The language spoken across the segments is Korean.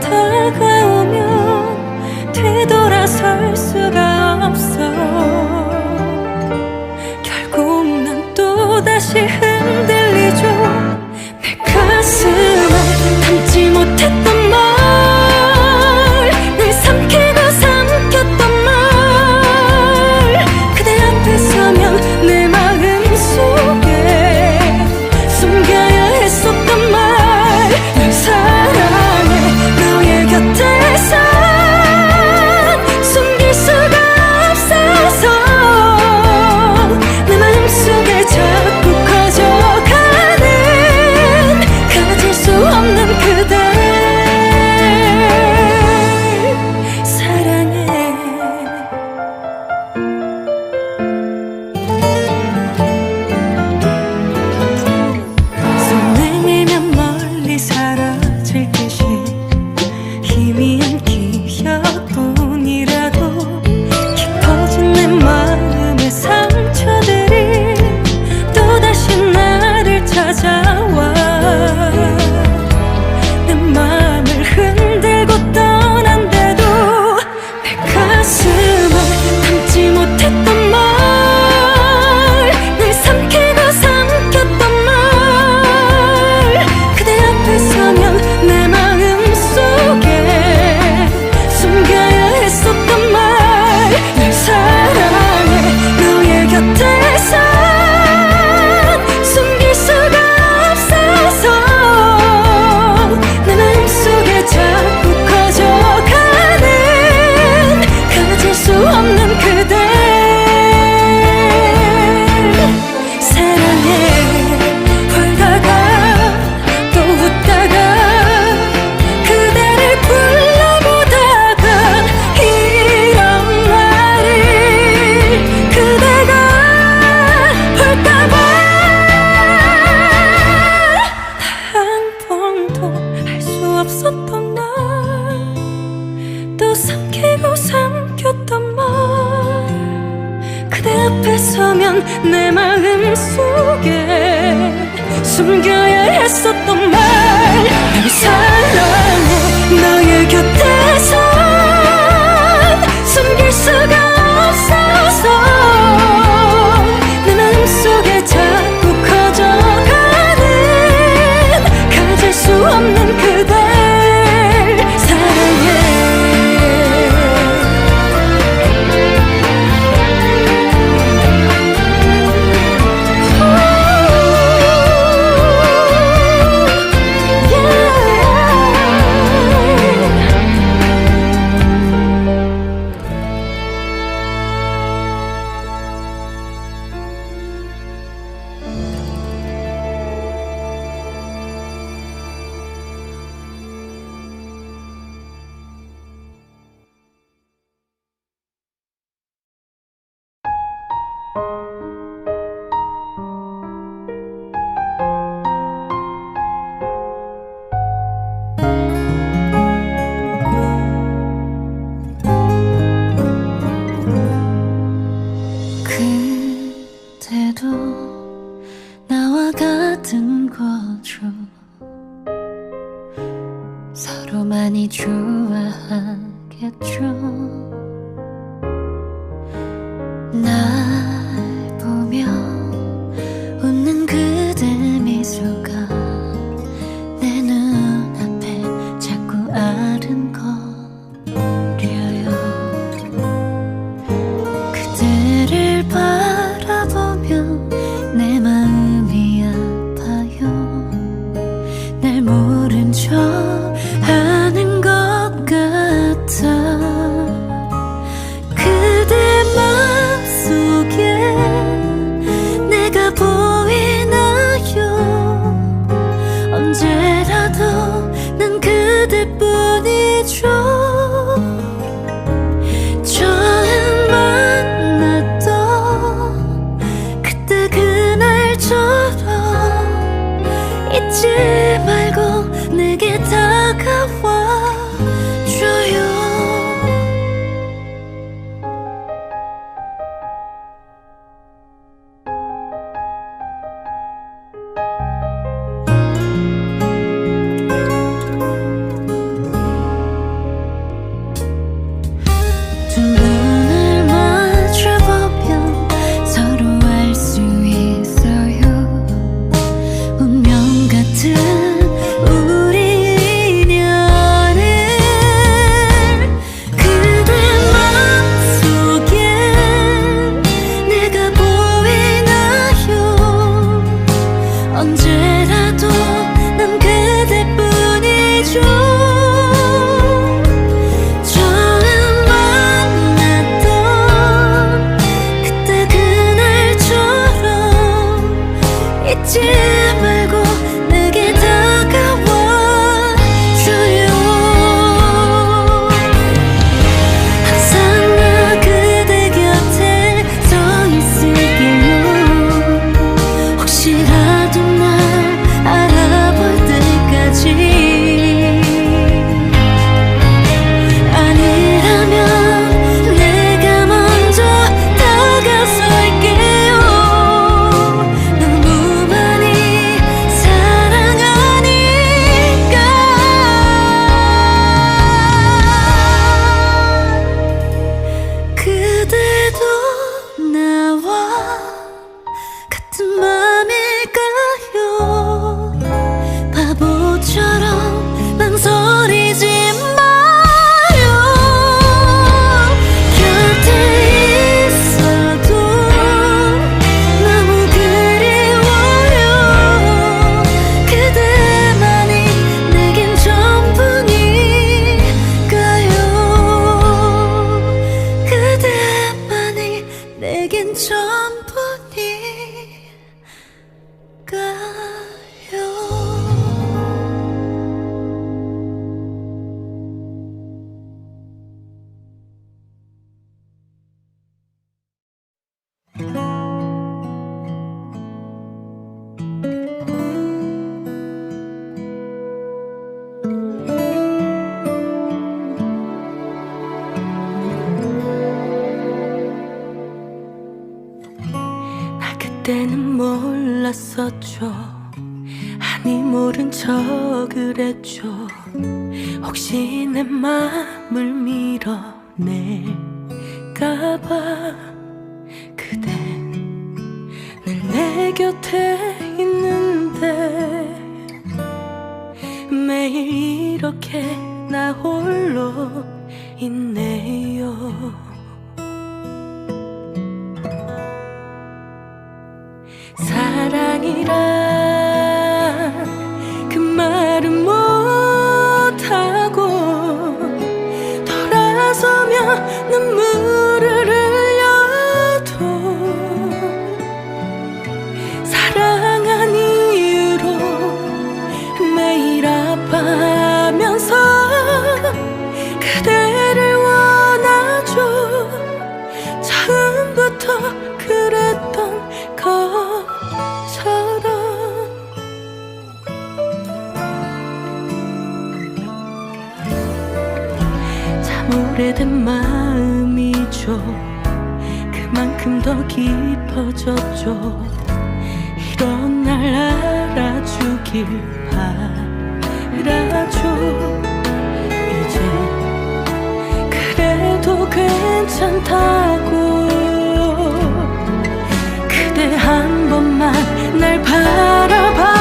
다가오면 되돌아설 수 mountain call. true 몰랐었죠. 아니 모른 척을 했죠. 혹시 내 맘을 밀어낼까봐 그댄 늘 내 곁에 있는데 매일 이렇게 나 홀로 있네요. 사랑이라 오래된 마음이죠. 그만큼 더 깊어졌죠. 이런 날 알아주길 바라죠 이제 그래도 괜찮다고. 그대 한 번만 날 바라봐.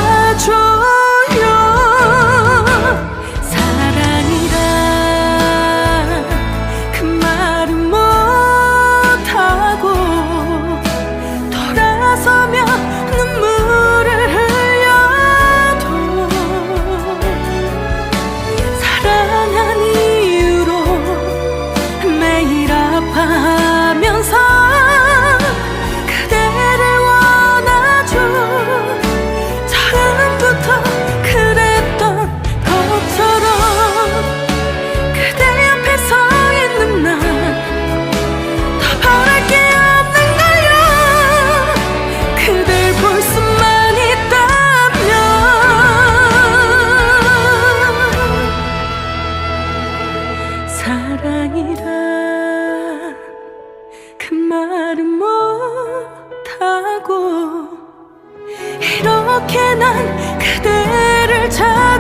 그대를 찾아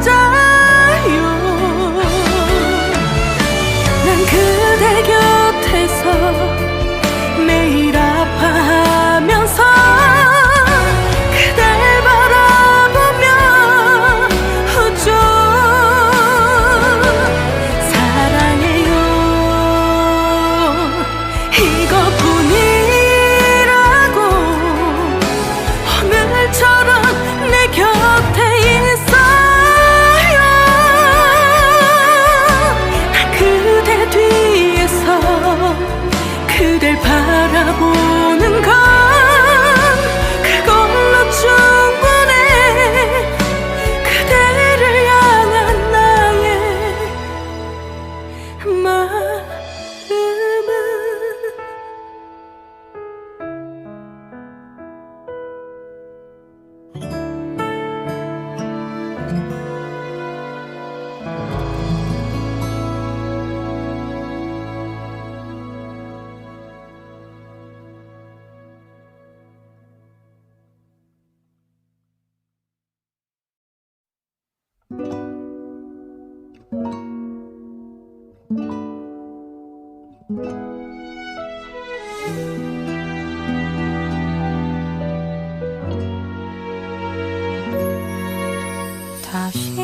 发现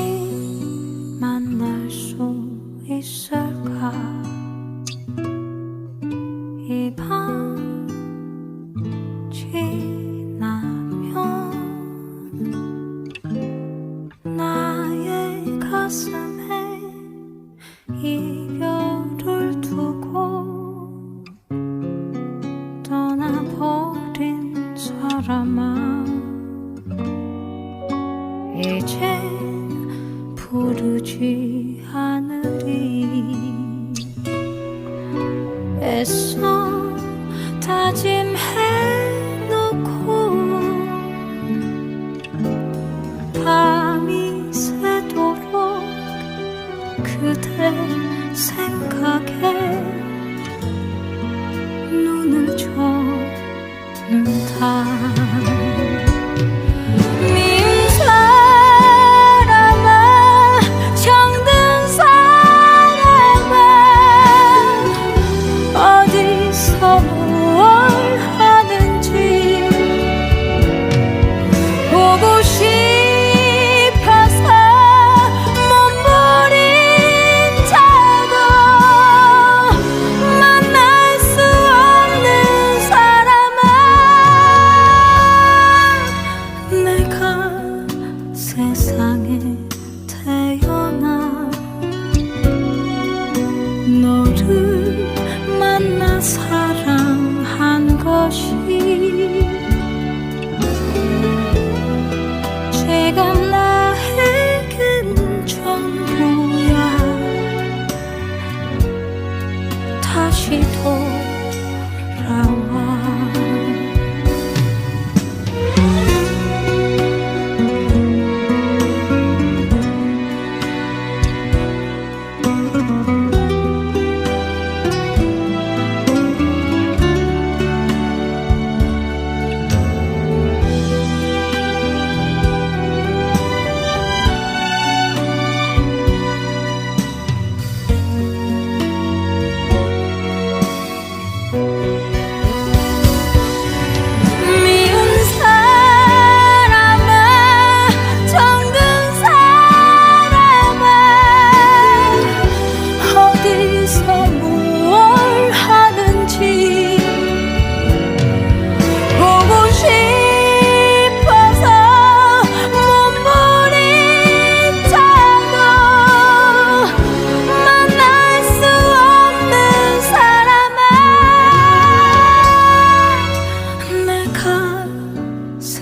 이젠 부르지 않으리. 애써 다지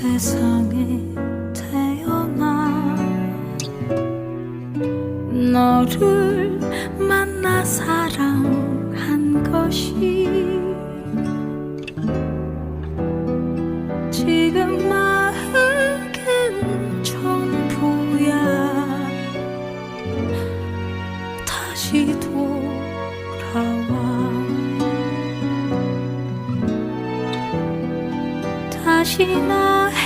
세상에 태어나 너를 만나 사랑한 것이 しない。